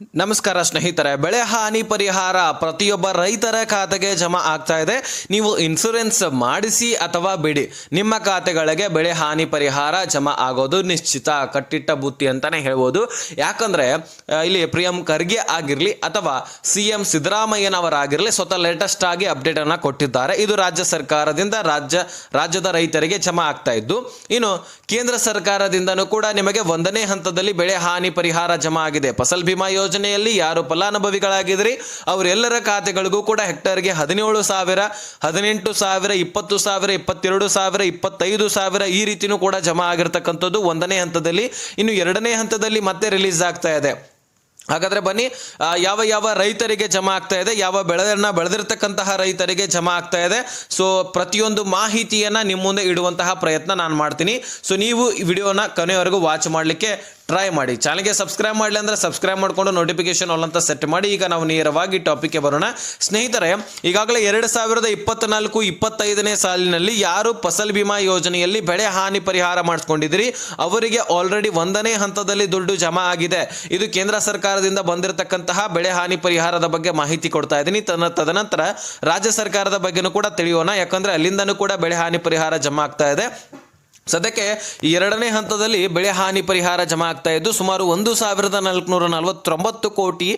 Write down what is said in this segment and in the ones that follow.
ನಮಸ್ಕಾರ ಸ್ನೇಹಿತರೆ, ಬೆಳೆ ಹಾನಿ ಪರಿಹಾರ ಪ್ರತಿಯೊಬ್ಬ ರೈತರ ಖಾತೆಗೆ ಜಮಾ ಆಗ್ತಾ ಇದೆ. ನೀವು ಇನ್ಸೂರೆನ್ಸ್ ಮಾಡಿಸಿ ಅಥವಾ ಬಿಡಿ, ನಿಮ್ಮ ಖಾತೆಗಳಿಗೆ ಬೆಳೆ ಹಾನಿ ಪರಿಹಾರ ಜಮಾ ಆಗೋದು ನಿಶ್ಚಿತ ಕಟ್ಟಿಟ್ಟ ಬುತ್ತಿ ಅಂತಾನೆ ಹೇಳ್ಬೋದು. ಯಾಕಂದ್ರೆ ಇಲ್ಲಿ ಪ್ರಿಯಂ ಖರ್ಗೆ ಆಗಿರಲಿ ಅಥವಾ ಸಿ ಎಂ ಸಿದ್ದರಾಮಯ್ಯನವರಾಗಿರಲಿ ಸ್ವತಃ ಲೇಟೆಸ್ಟ್ ಆಗಿ ಅಪ್ಡೇಟ್ ಅನ್ನ ಕೊಟ್ಟಿದ್ದಾರೆ. ಇದು ರಾಜ್ಯ ಸರ್ಕಾರದಿಂದ ರಾಜ್ಯ, ರಾಜ್ಯದ ರೈತರಿಗೆ ಜಮಾ ಆಗ್ತಾ ಇದ್ದು, ಇನ್ನು ಕೇಂದ್ರ ಸರ್ಕಾರದಿಂದನೂ ಕೂಡ ನಿಮಗೆ ಒಂದನೇ ಹಂತದಲ್ಲಿ ಬೆಳೆ ಹಾನಿ ಪರಿಹಾರ ಜಮಾ ಆಗಿದೆ. ಫಸಲ್ ಬಿಮಾ ಯೋಜನೆಯಲ್ಲಿ ಯಾರು ಫಲಾನುಭವಿಗಳಾಗಿದ್ರಿ? ಅವರೆಲ್ಲರ ಖಾತೆಗಳಿಗೂ ಕೂಡ ಹೆಕ್ಟರ್ಗೆ ಹದಿನೇಳು ಸಾವಿರ, ಹದಿನೆಂಟು ಸಾವಿರ, ಇಪ್ಪತ್ತು ಸಾವಿರ, ಇಪ್ಪತ್ತೆರಡು ಸಾವಿರ, ಇಪ್ಪತ್ತೈದು ಸಾವಿರ ಈ ರೀತಿಯೂ ಕೂಡ ಜಮಾ ಆಗಿರ್ತಕ್ಕಂಥದ್ದು ಒಂದನೇ ಹಂತದಲ್ಲಿ. ಇನ್ನು ಎರಡನೇ ಹಂತದಲ್ಲಿ ಮತ್ತೆ ರಿಲೀಸ್ ಆಗ್ತಾ ಇದೆ. ಹಾಗಾದ್ರೆ ಬನ್ನಿ ಯಾವ ಯಾವ ರೈತರಿಗೆ ಜಮಾ ಆಗ್ತಾ ಇದೆ, ಯಾವ ಬೆಳೆಯನ್ನ ಬೆಳೆದಿರ್ತಕ್ಕಂತಹ ರೈತರಿಗೆ ಜಮಾ ಆಗ್ತಾ ಇದೆ. ಸೊ, ಪ್ರತಿಯೊಂದು ಮಾಹಿತಿಯನ್ನ ನಿಮ್ಮ ಮುಂದೆ ಇಡುವಂತಹ ಪ್ರಯತ್ನ ನಾನು ಮಾಡ್ತೀನಿ. ಸೊ, ನೀವು ವಿಡಿಯೋನ ಕೊನೆಯವರೆಗೂ ವಾಚ್ ಮಾಡಲಿಕ್ಕೆ ಟ್ರೈ ಮಾಡಿ. ಚಾನಲ್ಗೆ ಸಬ್ಸ್ಕ್ರೈಬ್ ಮಾಡಲಿ ಅಂದ್ರೆ ಸಬ್ಸ್ಕ್ರೈಬ್ ಮಾಡಿಕೊಂಡು ನೋಟಿಫಿಕೇಶನ್ ಆಲ್ ಅಂತ ಸೆಟ್ ಮಾಡಿ. ಈಗ ನಾವು ನೇರವಾಗಿ ಟಾಪಿಕ್ಗೆ ಬರೋಣ. ಸ್ನೇಹಿತರೆ, ಈಗಾಗಲೇ ಎರಡು ಸಾವಿರದ ಇಪ್ಪತ್ನಾಲ್ಕು, ಇಪ್ಪತ್ತೈದನೇ ಸಾಲಿನಲ್ಲಿ ಯಾರು ಫಸಲ್ ಬಿಮಾ ಯೋಜನೆಯಲ್ಲಿ ಬೆಳೆ ಹಾನಿ ಪರಿಹಾರ ಮಾಡಿಸ್ಕೊಂಡಿದ್ದೀರಿ? ಅವರಿಗೆ ಆಲ್ರೆಡಿ ಒಂದನೇ ಹಂತದಲ್ಲಿ ದುಡ್ಡು ಜಮಾ ಆಗಿದೆ. ಇದು ಕೇಂದ್ರ ಸರ್ಕಾರದಿಂದ ಬಂದಿರತಕ್ಕಂತಹ ಬೆಳೆ ಹಾನಿ ಪರಿಹಾರದ ಬಗ್ಗೆ ಮಾಹಿತಿ ಕೊಡ್ತಾ ಇದ್ದೀನಿ. ತನ್ನ ತದನಂತರ ರಾಜ್ಯ ಸರ್ಕಾರದ ಬಗ್ಗೆನೂ ಕೂಡ ತಿಳಿಯೋಣ. ಯಾಕಂದ್ರೆ ಅಲ್ಲಿಂದನೂ ಕೂಡ ಬೆಳೆ ಹಾನಿ ಪರಿಹಾರ ಜಮಾ ಆಗ್ತಾ ಇದೆ. ಸದ್ಯಕ್ಕೆ ಎರಡನೇ ಹಂತದಲ್ಲಿ ಬೆಳೆ ಹಾನಿ ಪರಿಹಾರ ಜಮಾ ಆಗ್ತಾ ಇದ್ದು ಸುಮಾರು ಒಂದು ಸಾವಿರದ ನಾಲ್ಕುನೂರ ನಲವತ್ತೊಂಬತ್ತು ಕೋಟಿ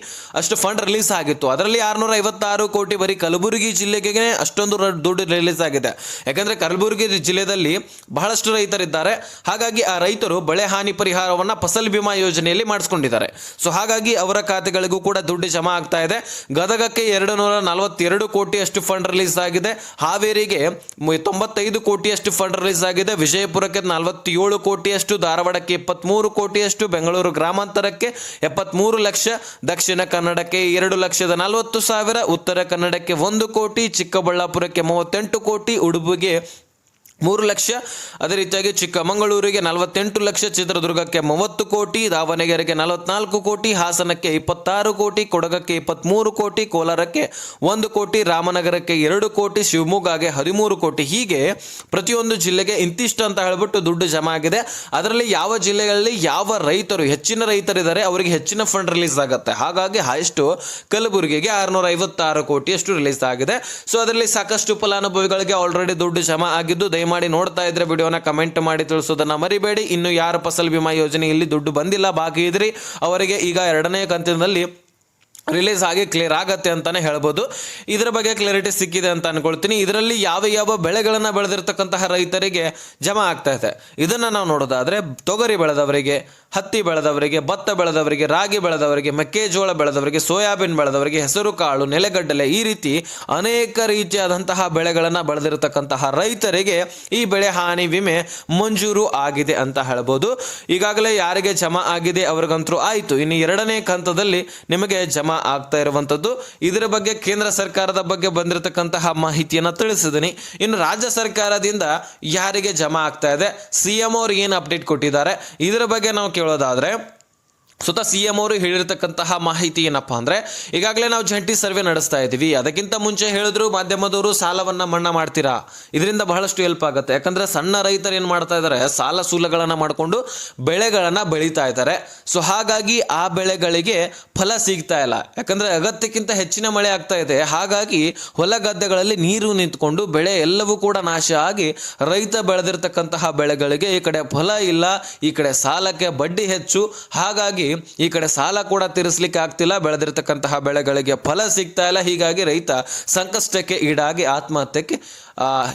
ಅಷ್ಟು ಫಂಡ್ ರಿಲೀಸ್ ಆಗಿತ್ತು. ಅದರಲ್ಲಿ ಆರುನೂರ ಐವತ್ತಾರು ಕೋಟಿ ಬರೀ ಕಲಬುರಗಿ ಜಿಲ್ಲೆಗೆ ಅಷ್ಟೊಂದು ದುಡ್ಡು ರಿಲೀಸ್ ಆಗಿದೆ. ಯಾಕಂದ್ರೆ ಕಲಬುರಗಿ ಜಿಲ್ಲೆಯಲ್ಲಿ ಬಹಳಷ್ಟು ರೈತರಿದ್ದಾರೆ. ಹಾಗಾಗಿ ಆ ರೈತರು ಬೆಳೆ ಹಾನಿ ಪರಿಹಾರವನ್ನ ಫಸಲ್ ಬಿಮಾ ಯೋಜನೆಯಲ್ಲಿ ಮಾಡಿಸ್ಕೊಂಡಿದ್ದಾರೆ. ಸೊ ಹಾಗಾಗಿ ಅವರ ಖಾತೆಗಳಿಗೂ ಕೂಡ ದುಡ್ಡು ಜಮಾ ಆಗ್ತಾ ಇದೆ. ಗದಗಕ್ಕೆ ಎರಡು ನೂರ ನಲವತ್ತೆರಡು ಕೋಟಿಯಷ್ಟು ಫಂಡ್ ರಿಲೀಸ್ ಆಗಿದೆ. ಹಾವೇರಿಗೆ ತೊಂಬತ್ತೈದು ಕೋಟಿ ಅಷ್ಟು ಫಂಡ್ ರಿಲೀಸ್ ಆಗಿದೆ ವಿಜಯಪುರಕ್ಕೆ ನಲವತ್ತೇಳು ಕೋಟಿಯಷ್ಟು, ಧಾರವಾಡಕ್ಕೆ ಇಪ್ಪತ್ತ್ಮೂರು ಕೋಟಿಯಷ್ಟು, ಬೆಂಗಳೂರು ಗ್ರಾಮಾಂತರಕ್ಕೆ ಎಪ್ಪತ್ತ್ಮೂರು ಲಕ್ಷ, ದಕ್ಷಿಣ ಕನ್ನಡಕ್ಕೆ ಎರಡು ಲಕ್ಷದ ನಲವತ್ತು ಸಾವಿರ, ಉತ್ತರ ಕನ್ನಡಕ್ಕೆ ಒಂದು ಕೋಟಿ, ಚಿಕ್ಕಬಳ್ಳಾಪುರಕ್ಕೆ ಮೂವತ್ತೆಂಟು ಕೋಟಿ, ಉಡುಪಿಗೆ ಮೂರು ಲಕ್ಷ. ಅದೇ ರೀತಿಯಾಗಿ ಚಿಕ್ಕಮಗಳೂರಿಗೆ ನಲವತ್ತೆಂಟು ಲಕ್ಷ, ಚಿತ್ರದುರ್ಗಕ್ಕೆ ಮೂವತ್ತು ಕೋಟಿ, ದಾವಣಗೆರೆಗೆ ನಲವತ್ನಾಲ್ಕು ಕೋಟಿ, ಹಾಸನಕ್ಕೆ ಇಪ್ಪತ್ತಾರು ಕೋಟಿ, ಕೊಡಗಕ್ಕೆ ಇಪ್ಪತ್ತ್ಮೂರು ಕೋಟಿ, ಕೋಲಾರಕ್ಕೆ ಒಂದು ಕೋಟಿ, ರಾಮನಗರಕ್ಕೆ ಎರಡು ಕೋಟಿ, ಶಿವಮೊಗ್ಗಗೆ ಹದಿಮೂರು ಕೋಟಿ. ಹೀಗೆ ಪ್ರತಿಯೊಂದು ಜಿಲ್ಲೆಗೆ ಇಂತಿಷ್ಟು ಅಂತ ಹೇಳ್ಬಿಟ್ಟು ದುಡ್ಡು ಜಮಾ ಆಗಿದೆ. ಅದರಲ್ಲಿ ಯಾವ ಜಿಲ್ಲೆಗಳಲ್ಲಿ ಯಾವ ರೈತರು, ಹೆಚ್ಚಿನ ರೈತರಿದ್ದಾರೆ, ಅವರಿಗೆ ಹೆಚ್ಚಿನ ಫಂಡ್ ರಿಲೀಸ್ ಆಗುತ್ತೆ. ಹಾಗಾಗಿ ಹೈಸ್ಟು ಕಲಬುರಗಿಗೆ ಆರುನೂರ ಐವತ್ತಾರು ಕೋಟಿಯಷ್ಟು ರಿಲೀಸ್ ಆಗಿದೆ. ಸೊ ಅದರಲ್ಲಿ ಸಾಕಷ್ಟು ಫಲಾನುಭವಿಗಳಿಗೆ ಆಲ್ರೆಡಿ ದುಡ್ಡು ಜಮಾ ಆಗಿದ್ದು, ದಯಮಾಡಿ ನೋಡ್ತಾ ಇದ್ರೆ ವಿಡಿಯೋನ ಕಮೆಂಟ್ ಮಾಡಿ ತಿಳಿಸೋದನ್ನ ಮರಿಬೇಡಿ. ಇನ್ನು ಯಾರು ಫಸಲ್ ಬಿಮಾ ಯೋಜನೆಯಲ್ಲಿ ದುಡ್ಡು ಬಂದಿಲ್ಲ, ಬಾಕಿ ಇದ್ರಿ. ಅವರಿಗೆ ಈಗ ಎರಡನೇ ಕಂತಿನಲ್ಲಿ ರಿಲೀಸ್ ಆಗಿ ಕ್ಲಿಯರ್ ಆಗತ್ತೆ ಅಂತಾನೆ ಹೇಳ್ಬೋದು. ಇದರ ಬಗ್ಗೆ ಕ್ಲಾರಿಟಿ ಸಿಕ್ಕಿದೆ ಅಂತ ಅನ್ಕೊಳ್ತೀನಿ. ಇದರಲ್ಲಿ ಯಾವ ಯಾವ ಬೆಳೆಗಳನ್ನು ಬೆಳೆದಿರ್ತಕ್ಕಂತಹ ರೈತರಿಗೆ ಜಮಾ ಆಗ್ತಾ ಇದೆ. ಇದನ್ನ ನಾವು ನೋಡೋದಾದ್ರೆ, ತೊಗರಿ ಬೆಳೆದವರಿಗೆ, ಹತ್ತಿ ಬೆಳೆದವರಿಗೆ, ಭತ್ತ ಬೆಳೆದವರಿಗೆ, ರಾಗಿ ಬೆಳೆದವರಿಗೆ, ಮೆಕ್ಕೆಜೋಳ ಬೆಳೆದವರಿಗೆ, ಸೋಯಾಬೀನ್ ಬೆಳೆದವರಿಗೆ, ಹೆಸರು, ಕಾಳು ನೆಲೆಗಡ್ಡಲೆ ಈ ರೀತಿ ಅನೇಕ ರೀತಿಯಾದಂತಹ ಬೆಳೆಗಳನ್ನು ಬೆಳೆದಿರತಕ್ಕಂತಹ ರೈತರಿಗೆ ಈ ಬೆಳೆ ಹಾನಿ ವಿಮೆ ಮಂಜೂರು ಆಗಿದೆ ಅಂತ ಹೇಳ್ಬೋದು. ಈಗಾಗಲೇ ಯಾರಿಗೆ ಜಮಾ ಆಗಿದೆ ಅವ್ರಿಗಂತರೂ ಆಯಿತು. ಇನ್ನು ಎರಡನೇ ಕಂತದಲ್ಲಿ ನಿಮಗೆ ಜಮಾ ಆಗ್ತಾ ಇರುವಂಥದ್ದು ಇದರ ಬಗ್ಗೆ ಕೇಂದ್ರ ಸರ್ಕಾರದ ಬಗ್ಗೆ ಬಂದಿರತಕ್ಕಂತಹ ಮಾಹಿತಿಯನ್ನು ತಿಳಿಸಿದ್ದೀನಿ ಇನ್ನು ರಾಜ್ಯ ಸರ್ಕಾರದಿಂದ ಯಾರಿಗೆ ಜಮಾ ಆಗ್ತಾ ಇದೆ? ಸಿ ಎಂ ಏನು ಅಪ್ಡೇಟ್ ಕೊಟ್ಟಿದ್ದಾರೆ? ಇದರ ಬಗ್ಗೆ ನಾವು ಕೇಳೋದಾದ್ರೆ ಸ್ವತಃ ಸಿ ಎಂ ಅವರು ಹೇಳಿರ್ತಕ್ಕಂತಹ ಮಾಹಿತಿ ಏನಪ್ಪಾ ಅಂದ್ರೆ, ಈಗಾಗಲೇ ನಾವು ಜಂಟಿ ಸರ್ವೆ ನಡೆಸ್ತಾ ಇದ್ದೀವಿ. ಅದಕ್ಕಿಂತ ಮುಂಚೆ ಹೇಳಿದ್ರು ಮಾಧ್ಯಮದವರು ಸಾಲವನ್ನ ಮನ್ನಾ ಮಾಡ್ತೀರಾ? ಇದರಿಂದ ಬಹಳಷ್ಟು ಹೆಲ್ಪ್ ಆಗುತ್ತೆ. ಯಾಕಂದ್ರೆ ಸಣ್ಣ ರೈತರು ಏನು ಮಾಡ್ತಾ ಇದ್ದಾರೆ ಸಾಲ ಸೂಲಗಳನ್ನ ಮಾಡಿಕೊಂಡು ಬೆಳೆಗಳನ್ನ ಬೆಳೀತಾ ಇದ್ದಾರೆ. ಸೊ ಹಾಗಾಗಿ ಆ ಬೆಳೆಗಳಿಗೆ ಫಲ ಸಿಗ್ತಾ ಇಲ್ಲ. ಯಾಕಂದ್ರೆ ಅಗತ್ಯಕ್ಕಿಂತ ಹೆಚ್ಚಿನ ಮಳೆ ಆಗ್ತಾ ಇದೆ. ಹಾಗಾಗಿ ಹೊಲ ಗದ್ದೆಗಳಲ್ಲಿ ನೀರು ನಿಂತ್ಕೊಂಡು ಬೆಳೆ ಎಲ್ಲವೂ ಕೂಡ ನಾಶ ಆಗಿ ರೈತ ಬೆಳೆದಿರ್ತಕ್ಕಂತಹ ಬೆಳೆಗಳಿಗೆ ಈ ಕಡೆ ಫಲ ಇಲ್ಲ, ಈ ಕಡೆ ಸಾಲಕ್ಕೆ ಬಡ್ಡಿ ಹೆಚ್ಚು. ಹಾಗಾಗಿ ಈ ಕಡೆ ಸಾಲ ಕೂಡ ತೀರಿಸಲಿಕ್ಕೆ ಆಗ್ತಿಲ್ಲ. ಬೆಳೆದಿರ್ತಕ್ಕಂತಹ ಬೆಳೆಗಳಿಗೆ ಫಲ ಸಿಗ್ತಾ ಇಲ್ಲ. ಹೀಗಾಗಿ ರೈತ ಸಂಕಷ್ಟಕ್ಕೆ ಈಡಾಗಿ ಆತ್ಮಹತ್ಯೆಗೆ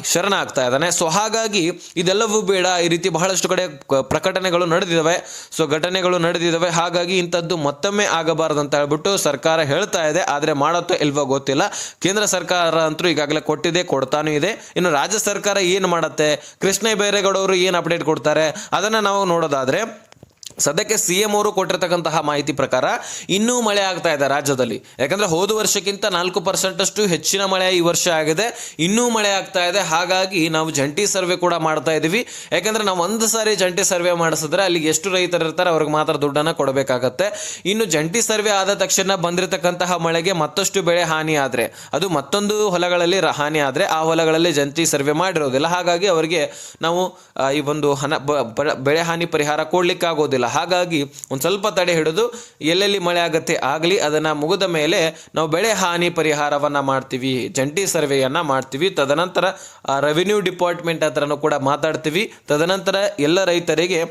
ಶರಣ ಆಗ್ತಾ ಇದ್ದಾನೆ. ಸೊ ಹಾಗಾಗಿ ಇದೆಲ್ಲವೂ ಬೇಡ. ಈ ರೀತಿ ಬಹಳಷ್ಟು ಕಡೆ ಪ್ರಕಟಣೆಗಳು ನಡೆದಿದ್ದಾವೆ. ಸೊ ಘಟನೆಗಳು ನಡೆದಿದ್ದಾವೆ. ಹಾಗಾಗಿ ಇಂಥದ್ದು ಮತ್ತೊಮ್ಮೆ ಆಗಬಾರದು ಅಂತ ಹೇಳ್ಬಿಟ್ಟು ಸರ್ಕಾರ ಹೇಳ್ತಾ ಇದೆ. ಆದರೆ ಮಾಡುತ್ತೋ ಇಲ್ವೋ ಗೊತ್ತಿಲ್ಲ. ಕೇಂದ್ರ ಸರ್ಕಾರ ಅಂತೂ ಈಗಾಗಲೇ ಕೊಟ್ಟಿದೆ, ಕೊಡ್ತಾನೂ ಇದೆ. ಇನ್ನು ರಾಜ್ಯ ಸರ್ಕಾರ ಏನು ಮಾಡುತ್ತೆ? ಕೃಷ್ಣ ಬೈರೇಗೌಡವರು ಏನು ಅಪ್ಡೇಟ್ ಕೊಡ್ತಾರೆ? ಅದನ್ನು ನಾವು ನೋಡೋದಾದ್ರೆ ಸದ್ಯಕ್ಕೆ ಸಿ ಎಂ ಅವರು ಕೊಟ್ಟಿರ್ತಕ್ಕಂತಹ ಮಾಹಿತಿ ಪ್ರಕಾರ ಇನ್ನೂ ಮಳೆ ಆಗ್ತಾ ಇದೆ ರಾಜ್ಯದಲ್ಲಿ. ಯಾಕಂದ್ರೆ ಹೋದ ವರ್ಷಕ್ಕಿಂತ ನಾಲ್ಕು ಪರ್ಸೆಂಟಷ್ಟು ಹೆಚ್ಚಿನ ಮಳೆ ಈ ವರ್ಷ ಆಗಿದೆ. ಇನ್ನೂ ಮಳೆ ಆಗ್ತಾ ಇದೆ. ಹಾಗಾಗಿ ನಾವು ಜಂಟಿ ಸರ್ವೆ ಕೂಡ ಮಾಡ್ತಾ ಇದೀವಿ. ಯಾಕಂದ್ರೆ ನಾವು ಒಂದು ಸಾರಿ ಜಂಟಿ ಸರ್ವೆ ಮಾಡಿಸಿದ್ರೆ ಅಲ್ಲಿಗೆ ಎಷ್ಟು ರೈತರು ಇರ್ತಾರೆ ಅವ್ರಿಗೆ ಮಾತ್ರ ದುಡ್ಡನ್ನ ಕೊಡಬೇಕಾಗತ್ತೆ. ಇನ್ನು ಜಂಟಿ ಸರ್ವೆ ಆದ ತಕ್ಷಣ ಬಂದಿರತಕ್ಕಂತಹ ಮಳೆಗೆ ಮತ್ತಷ್ಟು ಬೆಳೆ ಹಾನಿ ಆದರೆ, ಅದು ಮತ್ತೊಂದು ಹೊಲಗಳಲ್ಲಿ ಹಾನಿ ಆದ್ರೆ ಆ ಹೊಲಗಳಲ್ಲಿ ಜಂಟಿ ಸರ್ವೆ ಮಾಡಿರೋದಿಲ್ಲ. ಹಾಗಾಗಿ ಅವರಿಗೆ ನಾವು ಈ ಒಂದು ಹಣ ಬೆಳೆ ಹಾನಿ ಪರಿಹಾರ ಕೊಡ್ಲಿಕ್ಕೆ ಹಾಗಾಗಿ ಒಂದು ಸ್ವಲ್ಪ ತಡೆ ಹಿಡಿದು ಎಲ್ಲೆಲ್ಲಿ ಮಳೆ ಆಗುತ್ತೆ ಆಗಲಿ, ಅದನ್ನು ಮುಗಿದ ಮೇಲೆ ನಾವು ಬೆಳೆ ಹಾನಿ ಪರಿಹಾರವನ್ನು ಮಾಡ್ತೀವಿ, ಜಂಟಿ ಸರ್ವೆಯನ್ನು ಮಾಡ್ತೀವಿ. ತದನಂತರ ರೆವಿನ್ಯೂ ಡಿಪಾರ್ಟ್ಮೆಂಟ್ ಹತ್ರನೂ ಕೂಡ ಮಾತಾಡ್ತೀವಿ. ತದನಂತರ ಎಲ್ಲ ರೈತರಿಗೆ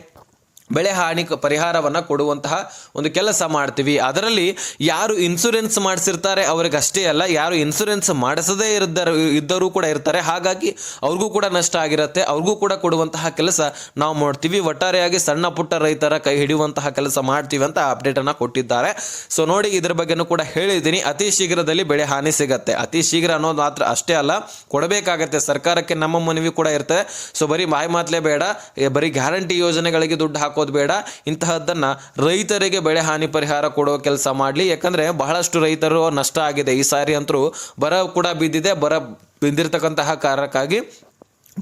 ಬೆಳೆ ಹಾನಿ ಪರಿಹಾರವನ್ನು ಕೊಡುವಂತಹ ಒಂದು ಕೆಲಸ ಮಾಡ್ತೀವಿ. ಅದರಲ್ಲಿ ಯಾರು ಇನ್ಸೂರೆನ್ಸ್ ಮಾಡಿಸಿರ್ತಾರೆ ಅವ್ರಿಗೆ ಅಷ್ಟೇ ಅಲ್ಲ, ಯಾರು ಇನ್ಸೂರೆನ್ಸ್ ಮಾಡಿಸದೇ ಇದ್ದರು ಇದ್ದರೂ ಕೂಡ ಇರ್ತಾರೆ. ಹಾಗಾಗಿ ಅವ್ರಿಗೂ ಕೂಡ ನಷ್ಟ ಆಗಿರುತ್ತೆ. ಅವ್ರಿಗೂ ಕೂಡ ಕೊಡುವಂತಹ ಕೆಲಸ ನಾವು ಮಾಡ್ತೀವಿ. ಒಟ್ಟಾರೆಯಾಗಿ ಸಣ್ಣ ಪುಟ್ಟ ರೈತರ ಕೈ ಹಿಡಿಯುವಂತಹ ಕೆಲಸ ಮಾಡ್ತೀವಿ ಅಂತ ಅಪ್ಡೇಟನ್ನು ಕೊಟ್ಟಿದ್ದಾರೆ. ಸೊ ನೋಡಿ ಇದ್ರ ಬಗ್ಗೆನೂ ಕೂಡ ಹೇಳಿದ್ದೀನಿ. ಅತಿ ಶೀಘ್ರದಲ್ಲಿ ಬೆಳೆ ಹಾನಿ ಸಿಗತ್ತೆ. ಅತಿ ಶೀಘ್ರ ಅನ್ನೋದು ಮಾತ್ರ ಅಷ್ಟೇ ಅಲ್ಲ, ಕೊಡಬೇಕಾಗತ್ತೆ. ಸರ್ಕಾರಕ್ಕೆ ನಮ್ಮ ಮನವಿ ಕೂಡ ಇರ್ತದೆ. ಸೊ ಬರೀ ಮಾಯ್ ಮಾತ್ಲೇ ಬೇಡ. ಬರೀ ಗ್ಯಾರಂಟಿ ಯೋಜನೆಗಳಿಗೆ ದುಡ್ಡು ಹಾಕೋದು ಬೇಡ. ಇಂತಹದ್ದನ್ನು ರೈತರಿಗೆ ಬೆಳೆ ಹಾನಿ ಪರಿಹಾರ ಕೊಡೋ ಕೆಲಸ ಮಾಡಲಿ. ಯಾಕಂದರೆ ಬಹಳಷ್ಟು ರೈತರು ನಷ್ಟ ಆಗಿದೆ. ಈ ಸಾರಿ ಅಂತರೂ ಬರ ಕೂಡ ಬಿದ್ದಿದೆ. ಬರ ಬಿದ್ದಿರ್ತಕ್ಕಂತಹ ಕಾರಣಕ್ಕಾಗಿ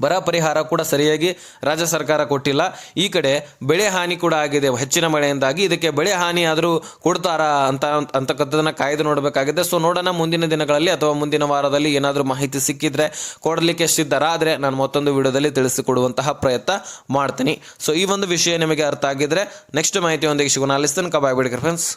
ಬರ ಪರಿಹಾರ ಕೂಡ ಸರಿಯಾಗಿ ರಾಜ್ಯ ಸರ್ಕಾರ ಕೊಟ್ಟಿಲ್ಲ. ಈ ಕಡೆ ಬೆಳೆ ಹಾನಿ ಕೂಡ ಆಗಿದೆ. ಹೆಚ್ಚಿನ ಮಳೆಯಿಂದಾಗಿ ಇದಕ್ಕೆ ಬೆಳೆ ಹಾನಿ ಆದರೂ ಕೊಡ್ತಾರಾ ಅಂತ ಅಂತಕ್ಕಂಥದ್ದನ್ನು ಕಾಯ್ದು ನೋಡಬೇಕಾಗಿದೆ. ಸೊ ನೋಡೋಣ ಮುಂದಿನ ದಿನಗಳಲ್ಲಿ ಅಥವಾ ಮುಂದಿನ ವಾರದಲ್ಲಿ ಏನಾದರೂ ಮಾಹಿತಿ ಸಿಕ್ಕಿದ್ರೆ ಕೊಡಲಿಕ್ಕೆ ಸಿದ್ಧರಾದರೆ ಆದರೆ ನಾನು ಮತ್ತೊಂದು ವಿಡಿಯೋದಲ್ಲಿ ತಿಳಿಸಿಕೊಡುವಂತಹ ಪ್ರಯತ್ನ ಮಾಡ್ತೀನಿ. ಸೊ ಈ ಒಂದು ವಿಷಯ ನಿಮಗೆ ಅರ್ಥ ಆಗಿದ್ರೆ ನೆಕ್ಸ್ಟ್ ಮಾಹಿತಿಯೊಂದಿಗೆ ಸಿಗೋಣ. ಅಲ್ಲಿಸ್ತೇನೆ ಕಬಾಯ್ ಬಿಡಿ ಫ್ರೆಂಡ್ಸ್